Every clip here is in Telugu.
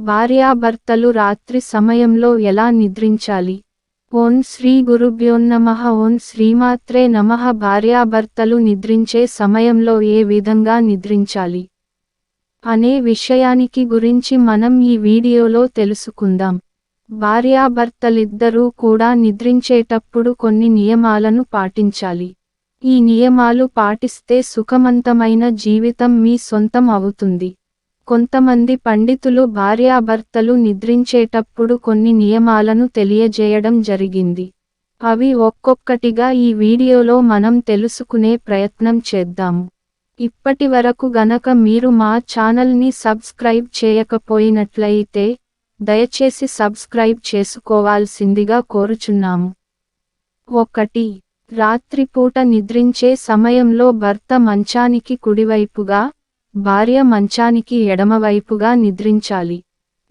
భార్యాభర్తలు రాత్రి సమయంలో ఎలా నిద్రించాలి? ఓం శ్రీ గురుభ్యోన్నమః ఓం శ్రీమాత్రే నమః. భార్యాభర్తలు నిద్రించే సమయంలో ఏ విధంగా నిద్రించాలి? అనే విషయానికి గురించి మనం ఈ వీడియోలో తెలుసుకుందాం. భార్యాభర్తలిద్దరూ కూడా నిద్రించేటప్పుడు కొన్ని నియమాలను పాటించాలి. ఈ నియమాలు పాటిస్తే సుఖవంతమైన జీవితం మీ సొంతం అవుతుంది. కొంతమంది పండితులు భార్యాభర్తలు నిద్రించేటప్పుడు కొన్ని నియమాలను తెలియజేయడం జరిగింది. అవి ఒక్కొక్కటిగా ఈ వీడియోలో మనం తెలుసుకునే ప్రయత్నం చేద్దాము ఇప్పటి వరకు గనక మీరు మా ఛానల్ని సబ్స్క్రైబ్ చేయకపోయినట్లయితే దయచేసి సబ్స్క్రైబ్ చేసుకోవాల్సిందిగా కోరుచున్నాము. ఒకటి. రాత్రిపూట నిద్రించే సమయంలో భర్త మంచానికి కుడివైపుగా భార్య మంచానికి ఎడమవైపుగా నిద్రించాలి.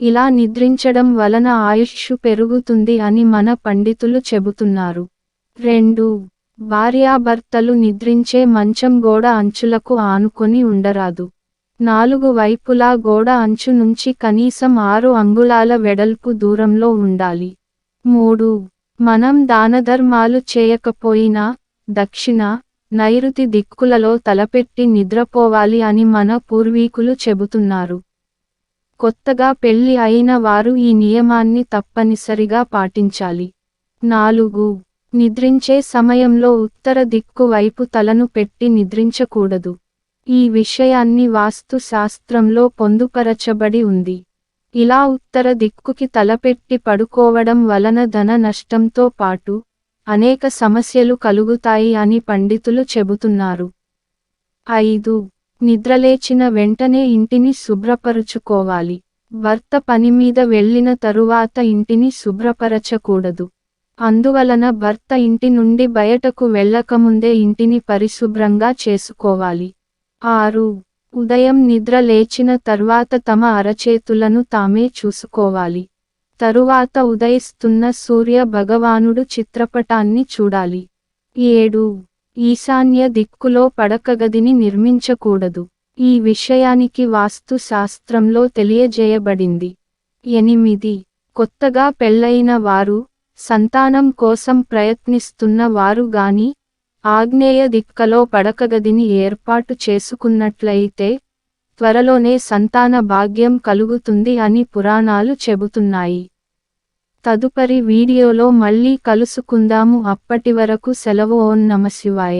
ఇలా నిద్రించడం వలన ఆయుష్ పెరుగుతుంది అని మన పండితులు చెబుతున్నారు. రెండు భార్యాభర్తలు నిద్రించే మంచం గోడ అంచులకు ఆనుకొని ఉండరాదు. నాలుగు వైపులా గోడ అంచు నుంచి కనీసం ఆరు అంగుళాల వెడల్పు దూరంలో ఉండాలి. మూడు మనం దానధర్మాలు చేయకపోయినా దక్షిణ నైరుతి దిక్కులలో తలపెట్టి నిద్రపోవాలి అని మన పూర్వీకులు చెబుతున్నారు. కొత్తగా పెళ్ళి అయిన వారు ఈ నియమాన్ని తప్పనిసరిగా పాటించాలి. నాలుగు. నిద్రించే సమయంలో ఉత్తర దిక్కు వైపు తలను పెట్టి నిద్రించకూడదు. ఈ విషయాన్ని వాస్తు శాస్త్రంలో పొందుపరచబడి ఉంది. ఇలా ఉత్తర దిక్కుకి తలపెట్టి పడుకోవడం వలన ధన నష్టంతో పాటు అనేక సమస్యలు కలుగుతాయి అని పండితులు చెబుతున్నారు. ఐదు. నిద్రలేచిన వెంటనే ఇంటిని శుభ్రపరుచుకోవాలి. భర్త పని మీద వెళ్ళిన తరువాత ఇంటిని శుభ్రపరచకూడదు. అందువలన భర్త ఇంటి నుండి బయటకు వెళ్ళకముందే ఇంటిని పరిశుభ్రంగా చేసుకోవాలి. ఆరు. ఉదయం నిద్ర లేచిన తర్వాత తమ అరచేతులను తామే చూసుకోవాలి. తరువాత ఉదయిస్తున్న సూర్య భగవానుడు చిత్రపటాన్ని చూడాలి. ఏడు. ఈశాన్య దిక్కులో పడకగదిని నిర్మించకూడదు. ఈ విషయానికి వాస్తు శాస్త్రంలో తెలియజేయబడింది. ఎనిమిది. కొత్తగా పెళ్ళైన వారు సంతానం కోసం ప్రయత్నిస్తున్న వారు గాని ఆగ్నేయ దిక్కలో పడకగదిని ఏర్పాటు చేసుకున్నట్లయితే త్వరలోనే సంతాన భాగ్యం కలుగుతుంది అని పురాణాలు చెబుతున్నాయి. తదుపరి వీడియోలో మళ్ళీ కలుసుకుందాము. అప్పటి వరకు సెలవు ఓం నమశివాయ